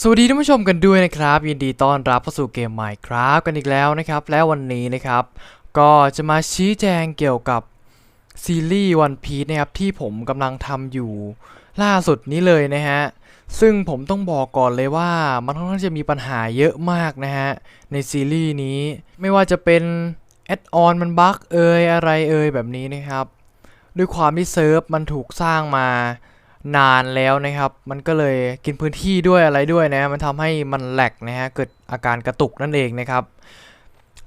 สวัสดีท่านผู้ชมกันด้วยนะครับ ยินดีต้อนรับเข้าสู่เกม Minecraft กันอีกแล้วนะครับ และวันนี้นะครับ ก็จะมาชี้แจงเกี่ยวกับซีรีส์ One Piece นะครับ ที่ผมกำลังทำอยู่ล่าสุดนี้เลยนะฮะ ซึ่งผมต้องบอกก่อนเลยว่ามันค่อนข้างจะมีปัญหาเยอะมากนะฮะ ในซีรีส์นี้ไม่ว่าจะเป็นแอดออนมันบั๊กเอยอะไรเอยแบบนี้นะครับ ด้วยความที่เซิร์ฟมันถูกสร้างมา นานแล้วนะครับ มันก็เลยกินพื้นที่ด้วยอะไรด้วยนะ มันทำให้มันแหลกนะฮะ เกิดอาการกระตุกนั่นเองนะครับ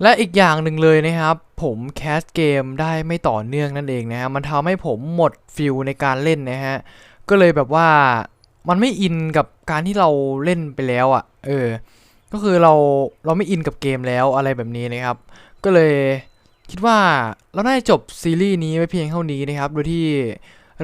และอีกอย่างหนึ่งเลยนะครับ ผมแคสเกมได้ไม่ต่อเนื่องนั่นเองนะฮะ มันทำให้ผมหมดฟิลในการเล่นนะฮะ ก็เลยแบบว่ามันไม่อินกับการที่เราเล่นไปแล้วอะ่ะ เออ ก็คือเราเราไม่อินกับเกมแล้วอะไรแบบนี้นะครับ ก็เลยคิดว่าเราได้จบซีรีส์นี้ไว้เพียงเท่านี้นะครับ โดยที่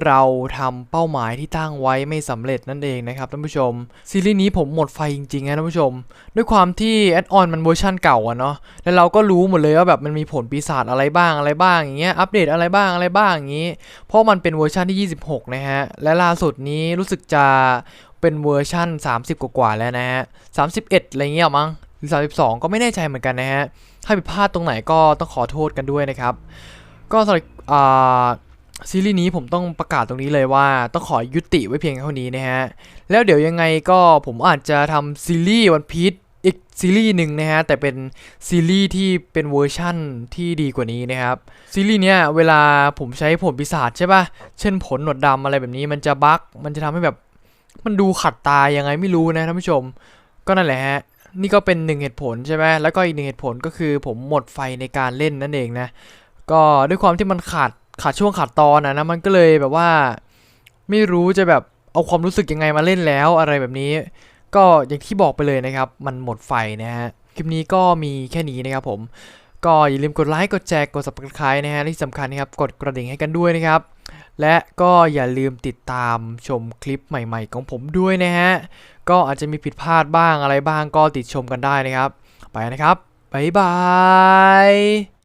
เราทำเป้าหมายที่ตั้งไว้ไม่สำเร็จนั่นเองนะครับท่านผู้ชม ซีรีส์นี้ผมหมดไฟจริงๆนะท่านผู้ชม ด้วยความที่แอดออนมันเวอร์ชันเก่าอะเนาะแล้วเราก็รู้หมดเลยว่าแบบมันมีผลปีศาจอะไรบ้างอะไรบ้างอย่างเงี้ยอัปเดตอะไรบ้างอะไรบ้างอย่างงี้ เพราะมันเป็นเวอร์ชันที่ 26 นะฮะและล่าสุดนี้รู้สึกจะเป็นเวอร์ชัน30 กว่าๆแล้วนะฮะ31 อะไรเงี้ยมั้งหรือ 32 ก็ไม่แน่ใจเหมือนกันนะฮะถ้าผิดพลาดตรงไหนก็ต้องขอโทษกันด้วยนะครับก็สำหรับ ซีรีส์นี้ผมต้องประกาศตรงนี้เลยว่าต้องขอยุติไว้เพียงเท่านี้นะฮะ แล้วเดี๋ยวยังไงก็ผมอาจจะทำซีรีส์วันพี e อีกซีรีส์หนึ่งนะฮะ แต่เป็นซีรีส์ที่เป็นเวอร์ชั่นที่ดีกว่านี้นะครับ ซีรีส์เนี้ยเวลาผมใช้ผลปีศาจใช่ปะเช่นผลหนวดดำอะไรแบบนี้มันจะบั๊กมันจะทำให้แบบมันดูขัดตายังไงไม่รู้นะท่านผู้ชม ก็นั่นแหละฮะนี่ก็เป็นหนึ่งเหตุผลใช่ไหมแล้วก็อีกหนึ่งเหตุผลก็คือผมหมดไฟในการเล่นนั่นเองนะก็ด้วยความที่มันขาด ขาดช่วงขาดตอนนะนะมันก็เลยแบบว่า ไม่รู้จะแบบเอาความรู้สึกยังไงมาเล่นแล้วอะไรแบบนี้ ก็อย่างที่บอกไปเลยนะครับ มันหมดไฟนะฮะคลิปนี้ก็มีแค่นี้นะครับผมก็อย่าลืมกดไลค์กดแชร์กด subscribe นะฮะที่สำคัญนะครับกดกระดิ่งให้กันด้วยนะครับ และก็อย่าลืมติดตามชมคลิปใหม่ ๆ ของผมด้วยนะฮะก็อาจจะมีผิดพลาดบ้างอะไรบ้างก็ติดชมกันได้นะครับ ไปนะครับบ๊ายบาย